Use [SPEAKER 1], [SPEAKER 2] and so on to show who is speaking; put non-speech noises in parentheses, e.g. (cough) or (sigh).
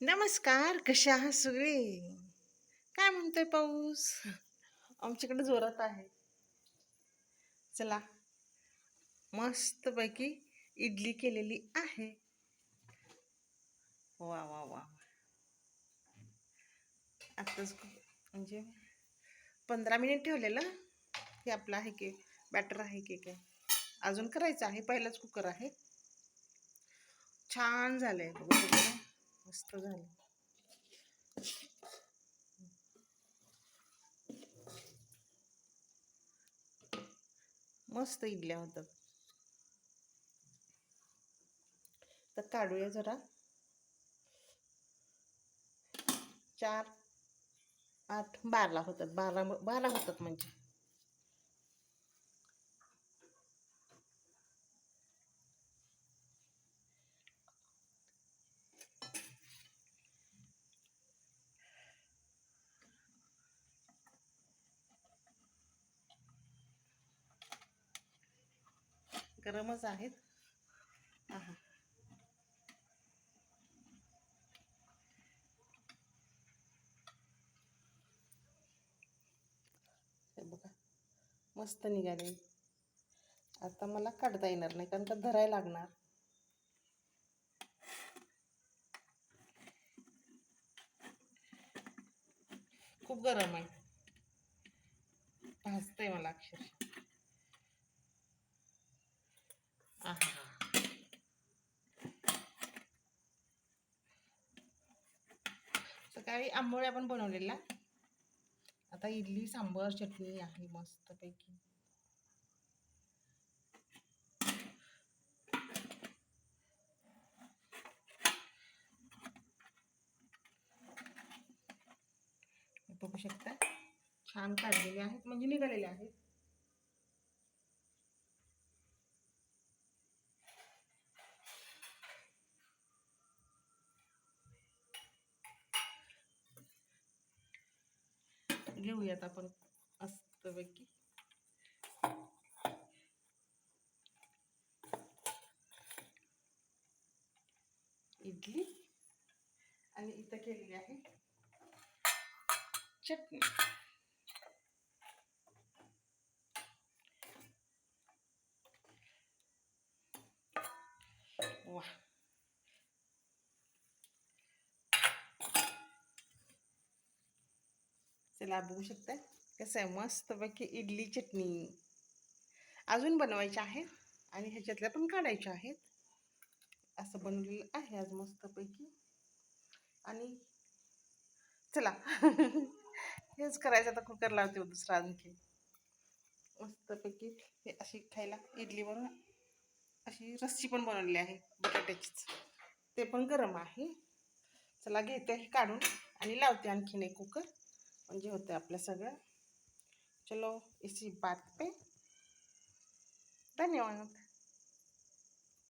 [SPEAKER 1] नमस्कार कशा आहात सगळे? काय म्हणतोय पाऊस? आमच्याकडे जोरात आहे. चला. मस्तपैकी इडली केलेली आहे. वा वा वा. आत्ताच म्हणजे पंधरा मिनिट ठेवलेलं. हे आपलं आहे की बॅटर आहे की काय? अजून करायचं आहे. पहिलाच कुकर आहे. छान झालंय. बघा तुम्ही. मस्त झालं. मस्त इडल्या होतात तर काढूया जरा. चार आठ बारा होतात. बारा बारा होतात म्हणजे. गरमच आहेत. आहा. बघा मस्त निघाले. आता मला काढता येणार नाही कारण का धरायला लागणार. खूप गरम आहे. भाजतंय मला अक्षरशः आहा सकाळी आंबोळ्या पण बनवलेला. आता इडली सांबर चटणी आहे मस्तपैकी. बघू शकता. छान काढलेले आहेत म्हणजे निघालेले आहेत. घेऊयात आपण मस्तपैकी इडली आणि इथं केलेली आहे चटणी वा चला बघू शकता. कसं आहे मस्तपैकी इडली चटणी. अजून बनवायची आहे आणि ह्याच्यातल्या पण काढायच्या आहेत. असं बनवलेलं आहे आज मस्तपैकी. आणि चला. (laughs) हेच करायचं आता कुकर लावते दुसरा आणखी. मस्तपैकी हे अशी खायला इडलीवरून अशी रस्सी पण बनवलेली आहे बटाट्याचीच. ते पण गरम आहे. चला घेते हे काढून आणि लावते आणखीन एक कुकर. म्हणजे होतं आपलं सगळं. चलो इसी बात पे. धन्यवाद.